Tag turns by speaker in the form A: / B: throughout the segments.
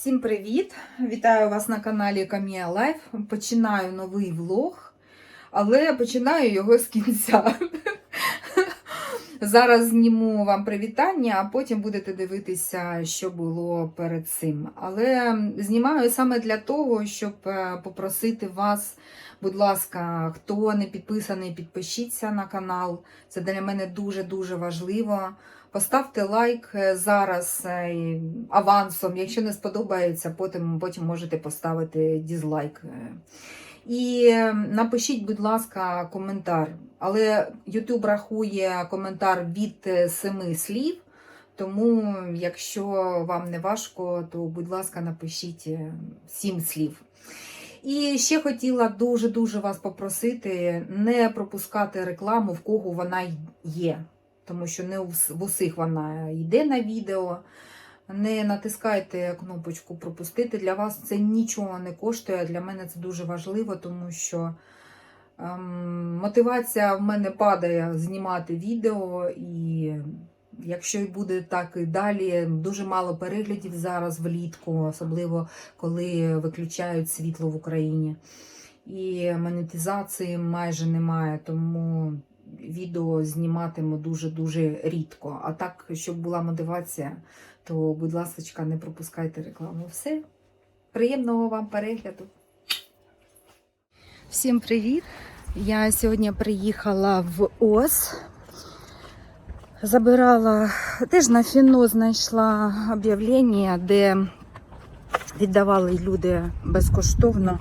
A: Всім привіт! Вітаю вас на каналі Камія Лайф. Починаю новий влог, але починаю його з кінця. Зараз зніму вам привітання, а потім будете дивитися, що було перед цим. Але знімаю саме для того, щоб е, попросити вас, будь ласка, хто не підписаний, підпишіться на канал. Це для мене дуже-дуже важливо. Поставте лайк е, зараз е, авансом. Якщо не сподобається, потім, потім можете поставити дізлайк. е. І напишіть, будь ласка, коментар. Але YouTube рахує коментар від семи слів. Тому, якщо вам не важко, то, будь ласка, напишіть сім слів. І ще хотіла дуже-дуже вас попросити не пропускати рекламу, в кого вона є тому що не в усіх вона йде на відео. Не натискайте кнопочку пропустити. Для вас це нічого не коштує. Для мене це дуже важливо, тому що ем, мотивація в мене падає знімати відео, і якщо і буде так і далі, дуже мало переглядів зараз влітку, особливо коли виключають світло в Україні. І монетизації майже немає, тому відео зніматиму дуже-дуже рідко. А так, щоб була мотивація, то, будь ласка, не пропускайте рекламу. Все. Приємного вам перегляду. Всім привіт! Я сьогодні приїхала в ОС. Забирала, теж на фіно знайшла об'явлення, де віддавали люди безкоштовно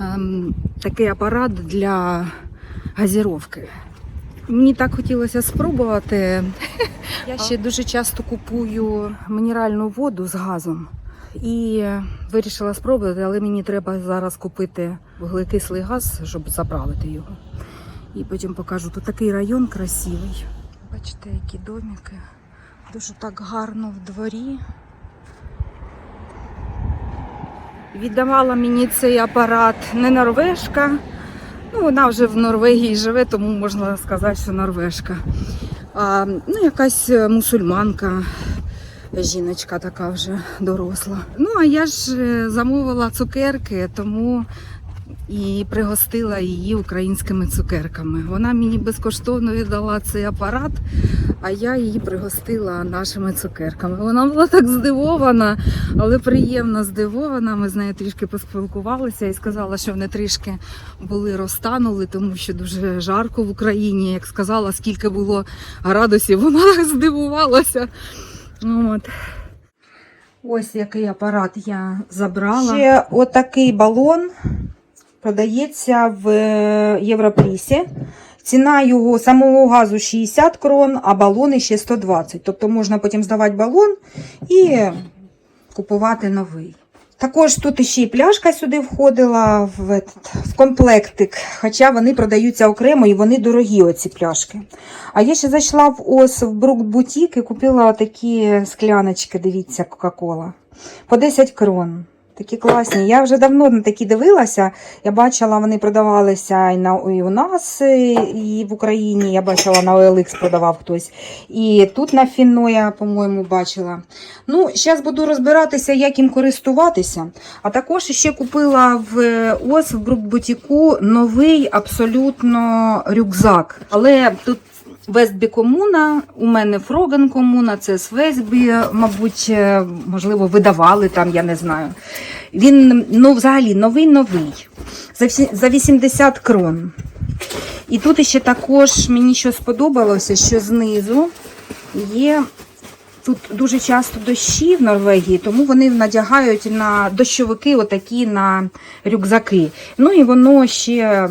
A: ем, такий апарат для газіровки. Мені так хотілося спробувати. Я ще дуже часто купую мінеральну воду з газом і вирішила спробувати, але мені треба зараз купити вуглекислий газ, щоб заправити його. І потім покажу. Тут такий район красивий. Бачите, які домики. Дуже так гарно в дворі. Віддавала мені цей апарат не норвежка. Ну, вона вже в Норвегії живе, тому можна сказати, що норвежка. А, ну, якась е, мусульманка, жіночка така вже доросла. Ну, а я ж е, замовила цукерки, тому і пригостила її українськими цукерками. Вона мені безкоштовно віддала цей апарат, а я її пригостила нашими цукерками. Вона була так здивована, але приємно здивована. Ми з нею трішки поспілкувалися і сказала, що вони трішки були розтанули, тому що дуже жарко в Україні. Як сказала, скільки було градусів, вона здивувалася. От. Ось який апарат я забрала. Ще отакий балон продається в е, Європрісі. Ціна його самого газу 60 крон, а балони ще 120. Тобто можна потім здавати балон і купувати новий. Також тут ще й пляшка сюди входила в, этот, в комплектик, хоча вони продаються окремо і вони дорогі, оці пляшки. А я ще зайшла в ОС в Брук Бутік і купила такі скляночки, дивіться, Кока-Кола. По 10 крон. Такі класні. Я вже давно на такі дивилася. Я бачила, вони продавалися і, на, і у нас, і в Україні. Я бачила на OLX продавав хтось. І тут на Фіно я, по-моєму, бачила. Ну, зараз буду розбиратися, як їм користуватися. А також ще купила в ОС в Брукбутіку новий абсолютно рюкзак. Але тут Вестбі комуна, у мене Фроген комуна, це з Вестбі, мабуть, е, можливо, видавали там, я не знаю. Він ну, взагалі новий-новий. За 80 крон. І тут ще також мені що сподобалося, що знизу є. Тут дуже часто дощі в Норвегії, тому вони надягають на дощовики отакі на рюкзаки. Ну і воно ще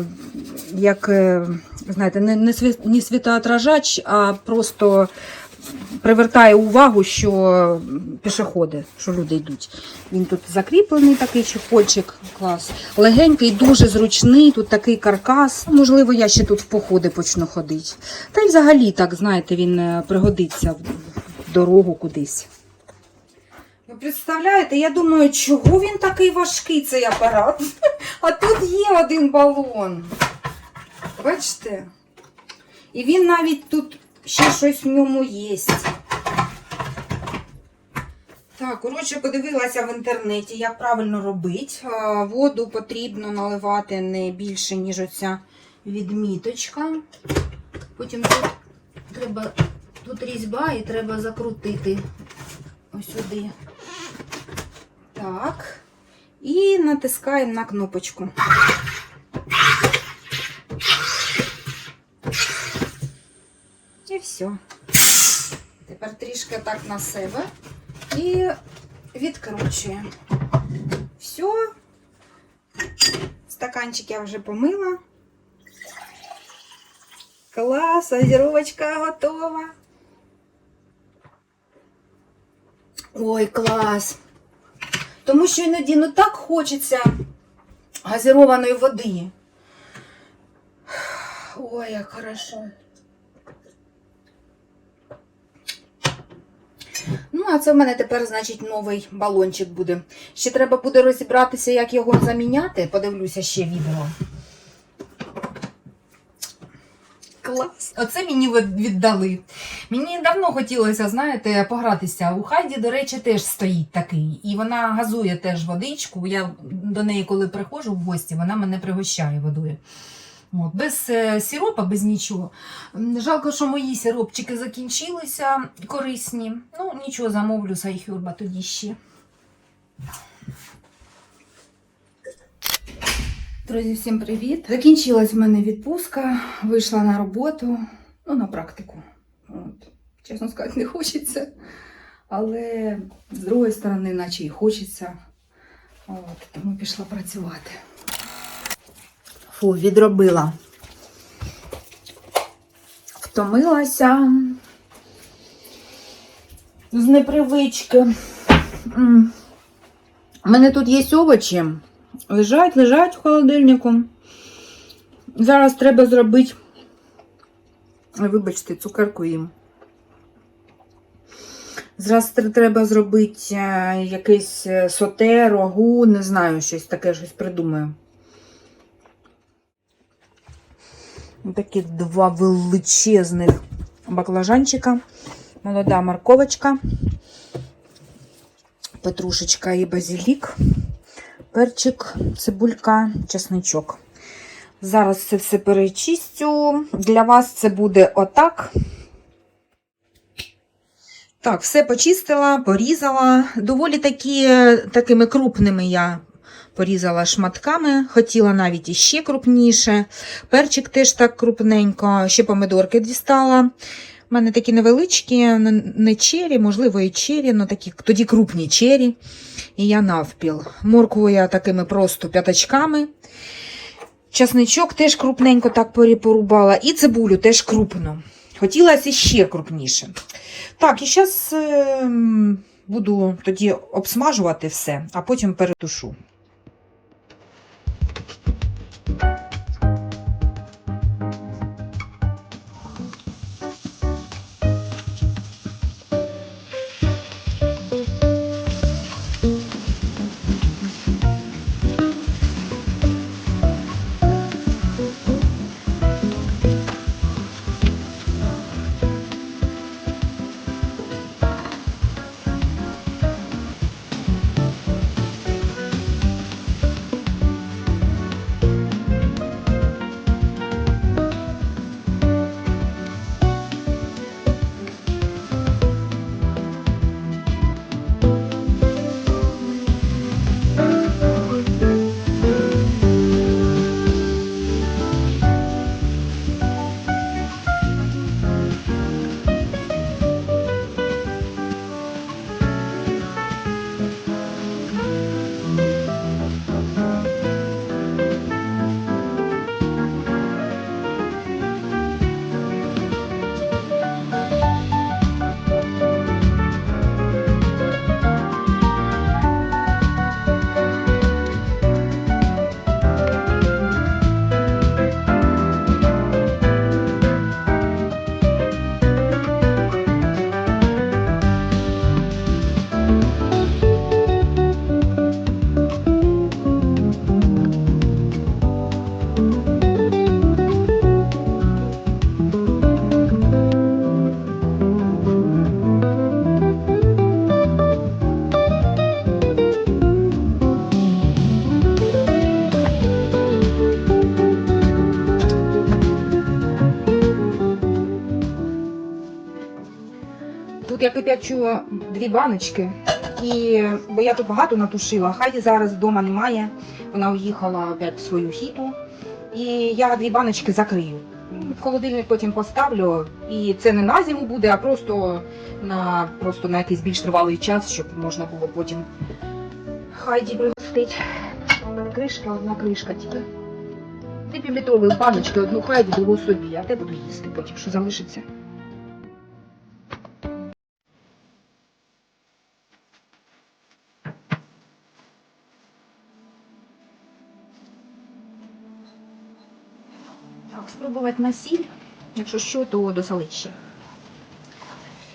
A: як, е, знаєте, не, не, не світоотражач, а просто привертає увагу, що пішоходи, що люди йдуть. Він тут закріплений такий чехольчик, клас. Легенький, дуже зручний, тут такий каркас. Можливо, я ще тут в походи почну ходити. Та й взагалі, так, знаєте, він е, пригодиться в дорогу кудись. Ви представляєте, я думаю, чого він такий важкий, цей апарат? А тут є один балон. Бачите? І він навіть тут ще щось в ньому є. Так, коротше, подивилася в інтернеті, як правильно робити. Е, Воду потрібно наливати не більше, ніж оця відміточка. Потім тут треба тут різьба і треба закрутити ось сюди. Так. І натискаємо на кнопочку. Все. Тепер трішки так на себе і відкручуємо. Все. Стаканчик я вже помила. Клас, газіровочка готова. Ой, клас. Тому що іноді ну так хочеться газірованої води. Ой, як хорошо. Ну, а це в мене тепер, значить, новий балончик буде. Ще треба буде розібратися, як його заміняти. Подивлюся ще відео. Клас. Оце мені віддали. Мені давно хотілося, знаєте, погратися. У Хайді, до речі, теж стоїть такий. І вона газує теж водичку. Я до неї, коли приходжу в гості, вона мене пригощає водою. От, без е, сиропа, без нічого. Жалко, що мої сиропчики закінчилися корисні. Ну, нічого, замовлю сайхюрба тоді ще. Друзі, всім привіт! Закінчилась в мене відпустка, вийшла на роботу, ну, на практику. От. Чесно сказати, не хочеться. Але з другої сторони, наче і хочеться. От, тому пішла працювати. Фу, відробила. Втомилася з непривички. У мене тут є овочі. Лежать, лежать в холодильнику. Зараз треба зробити, вибачте, цукерку їм. Зараз треба зробити е, якийсь е, соте, рогу, не знаю, щось таке, щось придумаю. Такі два величезних баклажанчика, молода морковочка, петрушечка і базилік, перчик, цибулька, чесничок. Зараз це все перечистю. Для вас це буде отак. Так, все почистила, порізала. Доволі такі, такими крупними я порізала шматками, хотіла навіть іще крупніше. Перчик теж так крупненько, ще помидорки дістала. У мене такі невеличкі, не чері, можливо, і чері, але такі, тоді крупні чері. І я навпіл. Моркву я такими просто п'ятачками. Часничок теж крупненько так порубала. І цибулю теж крупно. Хотілося ще крупніше. Так, і зараз буду тоді обсмажувати все, а потім перетушу. Кип'ячу дві баночки, і, бо я тут багато натушила. Хайді зараз вдома немає. Вона уїхала опять в свою хіту. І я дві баночки закрию. В холодильник потім поставлю. І це не на зиму буде, а просто на, просто на якийсь більш тривалий час, щоб можна було потім Хайді пригостить. У кришка, одна кришка тільки. Дві півлітрові баночки, одну хайді, другу собі. А де буду їсти потім, що залишиться? На сіль. Якщо що, то досолить ще.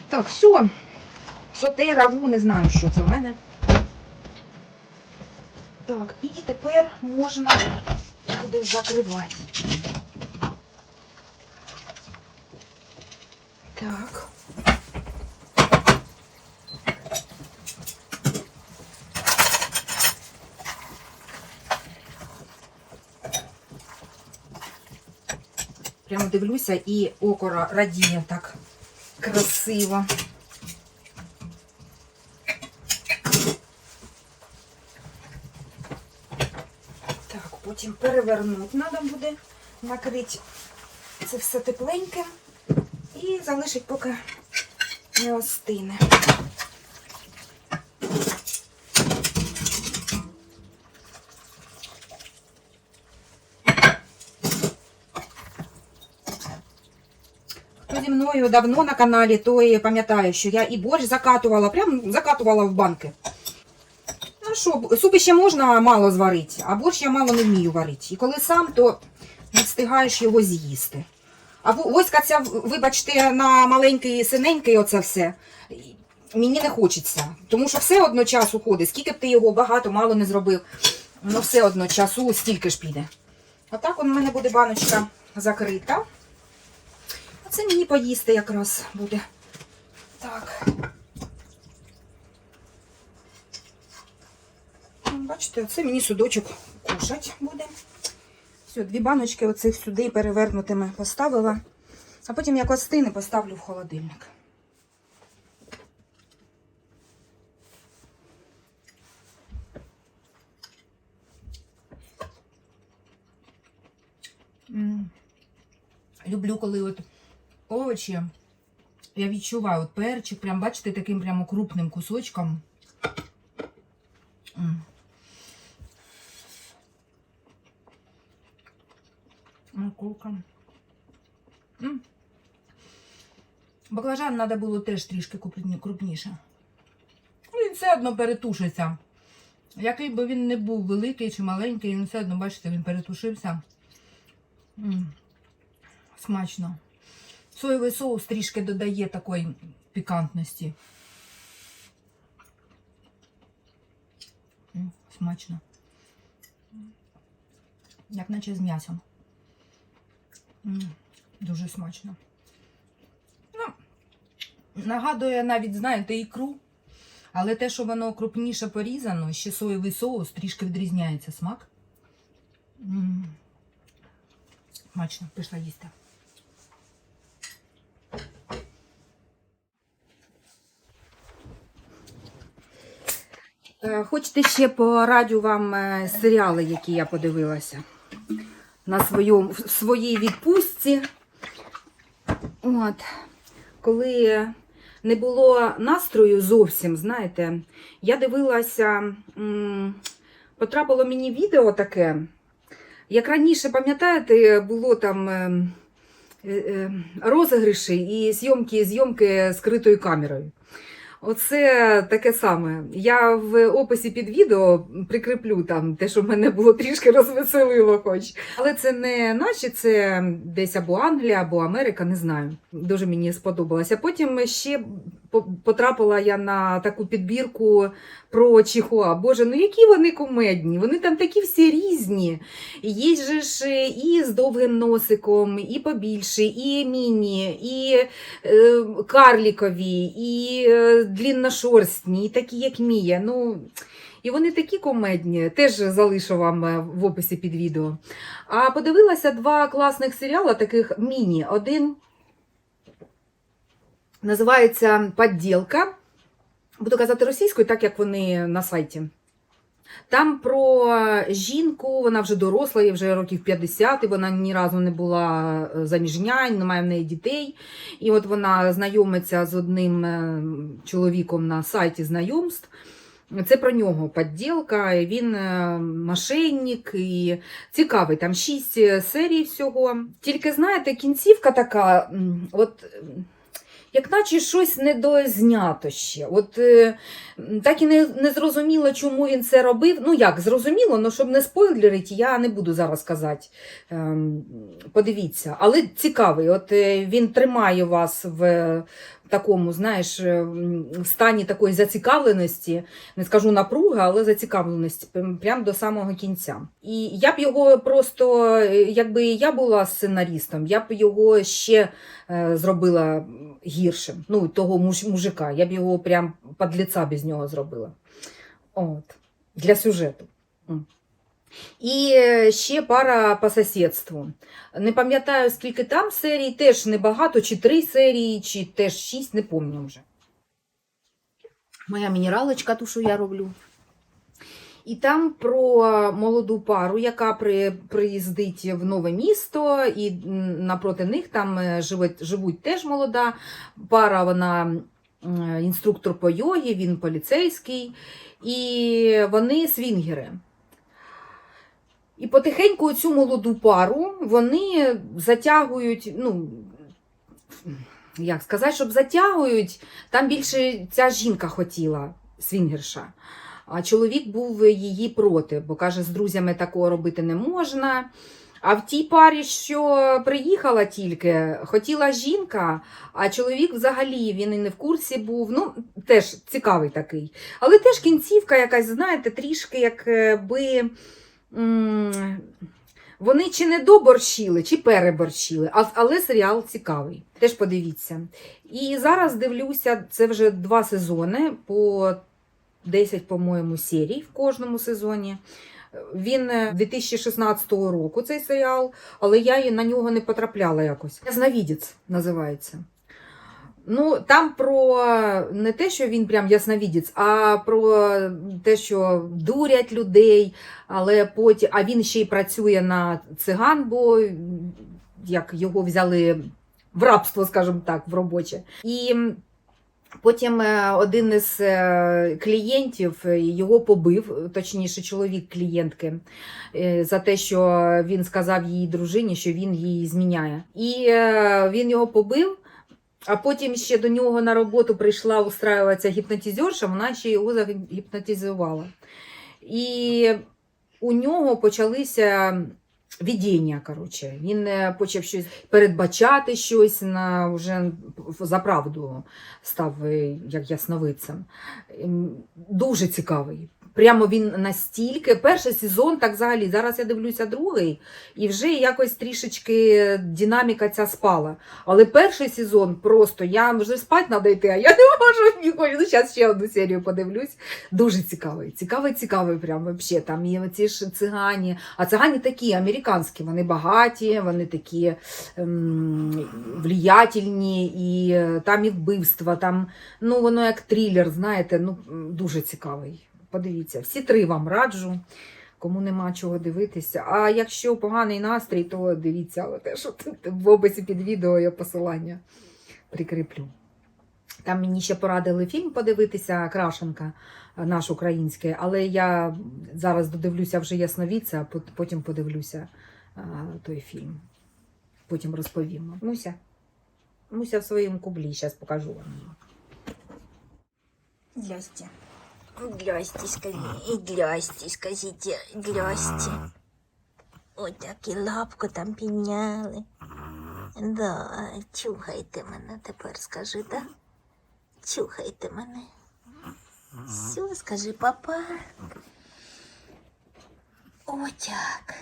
A: Так, все. Соте, раву, не знаю, що це в мене. Так, і тепер можна буде закривати. Так. Прямо дивлюся і око радіє так красиво. Так, потім перевернути треба буде, накрити це все тепленьке і залишить, поки не остине. Мною давно на каналі, той пам'ятає, що я і борщ закатувала, прям закатувала в банки. Ну що, супи ще можна мало зварити, а борщ я мало не вмію варити. І коли сам, то не встигаєш його з'їсти. А воська ця, вибачте, на маленький синенький оце все. Мені не хочеться. Тому що все одно час уходить. Скільки б ти його багато, мало не зробив, воно все одно часу стільки ж піде. А так у мене буде баночка закрита. Це мені поїсти якраз буде. Так. Бачите, це мені судочок кушать буде. Все, дві баночки оцих сюди перевернутими поставила. А потім як остине, поставлю в холодильник. Люблю, коли от овочі. Я відчуваю от перчик, прям бачите, таким прямо крупним кусочком. М. Морковка. М. Баклажан треба було теж трішки крупніше. Ну, Він все одно перетушиться. Який би він не був великий чи маленький, він все одно, бачите, він перетушився. М. Смачно. Соєвий соус трішки додає такої пікантності. М, Смачно. Як наче з м'ясом. Дуже смачно. Ну, нагадує навіть, знаєте, ікру. Але те, що воно крупніше порізано, ще соєвий соус, трішки відрізняється смак. М. Смачно, пішла їсти. Хочете ще порадю вам е, серіали, які я подивилася на своєму, в своїй відпустці. От, коли не було настрою зовсім, знаєте, я дивилася, потрапило мені відео таке. Як раніше, пам'ятаєте, було там е, е, е, розігріші і зйомки, зйомки скритою камерою. Оце таке саме. Я в описі під відео прикріплю там те, що мене було трішки розвеселило, хоч. Але це не наші, це десь або Англія, або Америка, не знаю. Дуже мені сподобалося. Потім ще потрапила я на таку підбірку про Чихуа. Боже, ну які вони кумедні, вони там такі всі різні. Є же ж і з довгим носиком, і побільше, і міні, і е, карлікові, і е, длінношорстні, і такі, як Мія. Ну, і вони такі комедні, теж залишу вам е, в описі під відео. А подивилася два класних серіали, таких міні. Один Називається Подділка. Буду казати російською, так як вони на сайті. Там про жінку, вона вже доросла, їй вже років 50, і вона ні разу не була е, заміжня, немає в неї дітей. І от вона знайомиться з одним е, чоловіком на сайті знайомств. Це про нього подділка, він е, мошенник і цікавий. Там шість серій всього. Тільки знаєте, кінцівка така, от. Як наче щось недознято ще. От е, так і не, не зрозуміло, чому він це робив. Ну як, зрозуміло, але щоб не спойлерити, я не буду зараз казати. Ем, подивіться. Але цікавий, от е, він тримає вас в такому, знаєш, е, м, стані такої зацікавленості, не скажу напруги, але зацікавленості прям- прям до самого кінця. І я б його просто, е, якби я була сценаристом, я б його ще е, зробила гіршим. Ну, того мужика. Я б його прям подліца без нього зробила. От. Для сюжету. І е, ще пара по сусідству. Не пам'ятаю, скільки там серій, теж небагато, чи три серії, чи теж шість, не пам'ятаю вже. Моя мінералочка, ту, що я роблю. І там про молоду пару, яка при, приїздить в нове місто, і напроти них там е, живуть, живуть теж молода пара, вона інструктор по йогі, він поліцейський, і вони свінгери. І потихеньку цю молоду пару вони затягують, ну, як сказати, щоб затягують, там більше ця жінка хотіла, свінгерша. А чоловік був її проти, бо каже, з друзями такого робити не можна. А в тій парі, що приїхала тільки, хотіла жінка, а чоловік взагалі він і не в курсі був. Ну, теж цікавий такий. Але теж кінцівка якась, знаєте, трішки якби. Вони чи не доборщили, чи переборщили, але серіал цікавий. Теж подивіться. І зараз дивлюся, це вже два сезони по 10, по-моєму, серій в кожному сезоні. Він е, 2016 року цей серіал, але я на нього не потрапляла якось. Ясновідець називається. Ну, там про не те, що він прям ясновідець, а про те, що дурять людей, але потім, а він ще й працює на циган, бо як його взяли в рабство, скажімо так, в робоче. І Потім е, один із е, клієнтів його побив, точніше, чоловік клієнтки, е, за те, що він сказав її дружині, що він її зміняє. І він його побив. А потім ще до нього на роботу прийшла устраюватися гіпнотизерша, вона ще його загіпнотизувала. І у нього почалися видіння. Коротше. Він е, почав щось передбачати щось на вже за правду став е, як ясновидцем. Ем, Дуже цікавий. Прямо він настільки. Перший сезон, так взагалі, зараз я дивлюся другий, і вже якось трішечки динаміка ця спала. Але перший сезон просто я вже спати треба йти, а я не можу ніколи. Ну, зараз ще одну серію подивлюсь. Дуже цікавий. Цікавий, цікавий, прям вообще. Там є оці ж цигані. А цигані такі американські, вони багаті, вони такі ем, влиятельні, і е, там і вбивства, там, ну воно як трилер, знаєте, ну дуже цікавий. Подивіться, всі три вам раджу. Кому нема чого дивитися. А якщо поганий настрій, то дивіться, але теж в описі під відео я посилання прикріплю. Там мені ще порадили фільм подивитися, Крашенка, е, наш український, але я зараз додивлюся вже ясновідця, а потім подивлюся той фільм. Потім розповім. Муся. Муся в своєму кублі, зараз покажу вам.
B: Здрасте. Здрасте, скажи. Здрасте, скажите. Здрасте. Ой, так і лапку там підняли. Да, чухайте мене тепер, скажи, да? Чухайте мене. Все, скажи, папа. Отяк.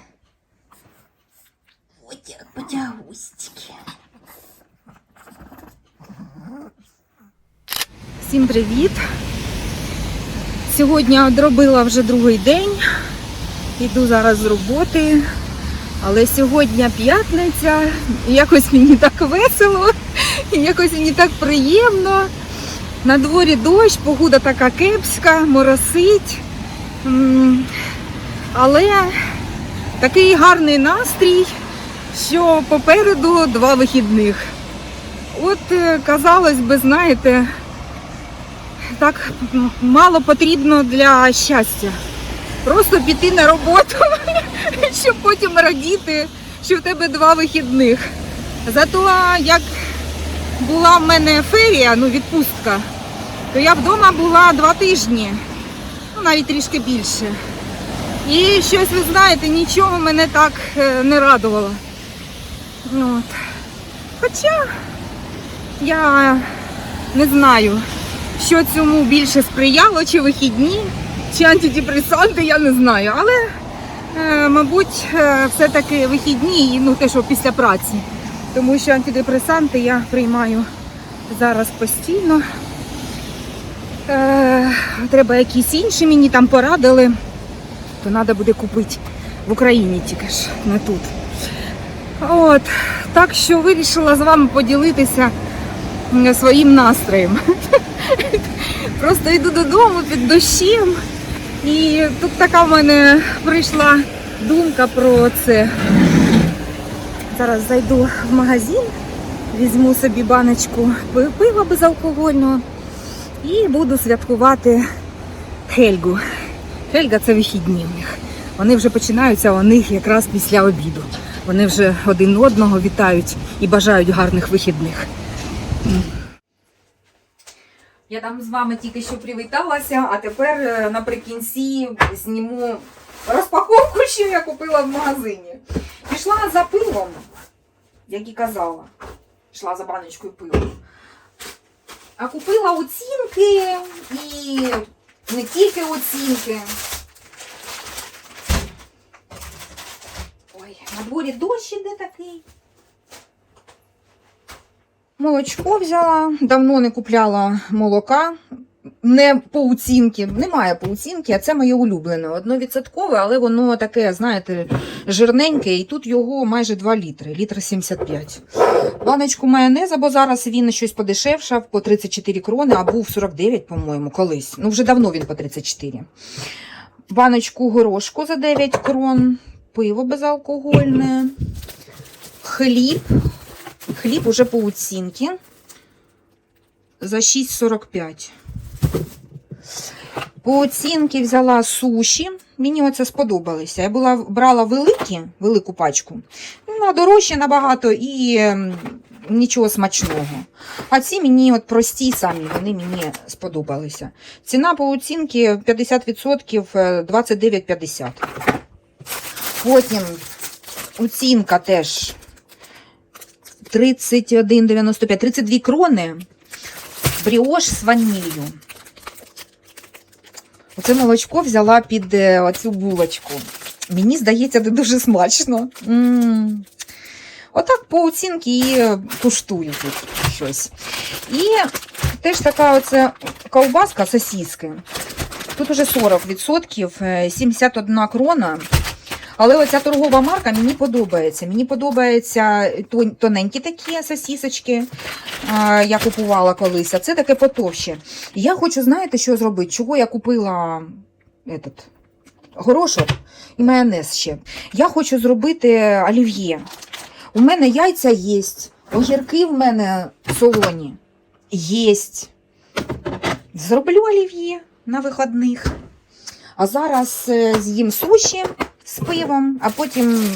B: Отяк, потягустики.
A: Всім привіт! Сьогодні одробила вже другий день. Йду зараз з роботи. Але сьогодні п'ятниця, якось мені так весело. Якось мені так приємно. На дворі дощ, погода така кепська, моросить. Але такий гарний настрій, що попереду два вихідних. От, е, казалось би, знаєте, так мало потрібно для щастя. Просто піти на роботу, щоб потім радіти, що в тебе два вихідних. Зато як була в мене ферія, ну відпустка, то я вдома була два тижні, ну навіть трішки більше. І щось, ви знаєте, нічого мене так е, не радувало. От. Хоча я не знаю, що цьому більше сприяло, чи вихідні, чи антидепресанти, я не знаю. Але, е, мабуть, е, все-таки вихідні, ну те, що після праці. Тому що антидепресанти я приймаю зараз постійно. Е, треба якісь інші, мені там порадили, то треба буде купити в Україні тільки ж, не тут. От, так що вирішила з вами поділитися своїм настроєм. Просто йду додому під дощем. І тут така в мене прийшла думка про це. Зараз зайду в магазин, візьму собі баночку пива безалкогольного і буду святкувати Хельгу. Хельга це вихідні у них. Вони вже починаються у них якраз після обіду. Вони вже один одного вітають і бажають гарних вихідних. Я там з вами тільки що привіталася, а тепер е, наприкінці зніму розпаковку, що я купила в магазині. Пішла за пивом, як і казала. Йшла за баночкою пива. А купила оцінки і не тільки оцінки. Ой, на дворі дощ іде такий. Молочко взяла, давно не купляла молока. Не по оцінки, немає по оцінки, а це моє улюблене. Одновідсоткове, але воно таке, знаєте, жирненьке, і тут його майже 2 літри, літр 75. Баночку майонеза, бо зараз він щось подешевшав по 34 крони, а був 49, по-моєму, колись. Ну, вже давно він по 34. Баночку горошку за 9 крон, пиво безалкогольне, хліб. Хліб уже по оцінці за 6,45. По оцінці взяла суші. Мені оце сподобалося. Я була, брала великі, велику пачку. Вона дорожча набагато і ем, нічого смачного. А ці мені от прості самі, вони мені сподобалися. Ціна по оцінці 50% е, 29,50. Потім оцінка теж 31,95, 32 крони. Бріош з ваніллю. Оце молочко взяла під е, оцю булочку. Мені здається, це дуже смачно. м Отак по оцінці і е, куштую тут щось. І теж така оце ковбаска сосіски. Тут уже 40%, е, 71 крона. Але оця торгова марка мені подобається. Мені подобаються тоненькі такі сосісочки, я купувала колись, а це таке потовще. Я хочу, знаєте, що зробити? Чого я купила этот, горошок і майонез ще. Я хочу зробити олів'є. У мене яйця є, огірки в мене солоні є. Зроблю олів'є на виходних. А зараз е, з'їм суші з пивом, а потім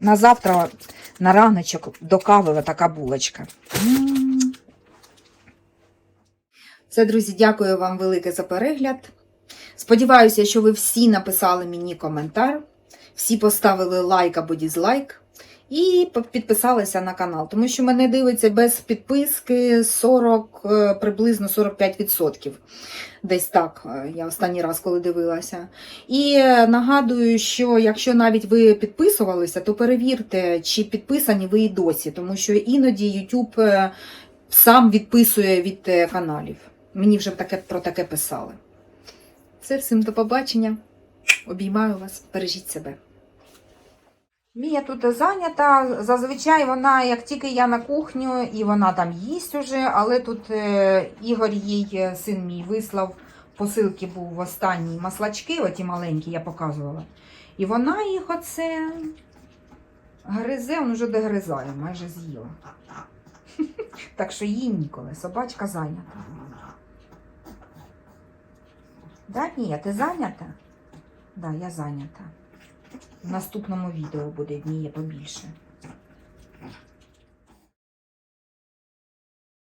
A: на завтра на раночок до кави така булочка. Все, друзі, дякую вам велике за перегляд. Сподіваюся, що ви всі написали мені коментар, всі поставили лайк або дізлайк і підписалися на канал, тому що мене дивиться без підписки 40, е, приблизно 45%. Десь так, е, я останній раз, коли дивилася. І е, нагадую, що якщо навіть ви підписувалися, то перевірте, чи підписані ви і досі, тому що іноді YouTube сам відписує від каналів. Мені вже таке, про таке писали. Все, всім до побачення. Обіймаю вас, бережіть себе. Мія тут зайнята. Зазвичай вона, як тільки я на кухню, і вона там їсть уже, але тут е, Ігор їй, е, син мій, вислав посилки був останні маслачки, оті маленькі, я показувала. І вона їх оце гризе, він уже догризає, майже з'їла. Так що їй ніколи, собачка зайнята. Да, Мія, ти зайнята? Да, я зайнята. В наступному відео буде в побільше.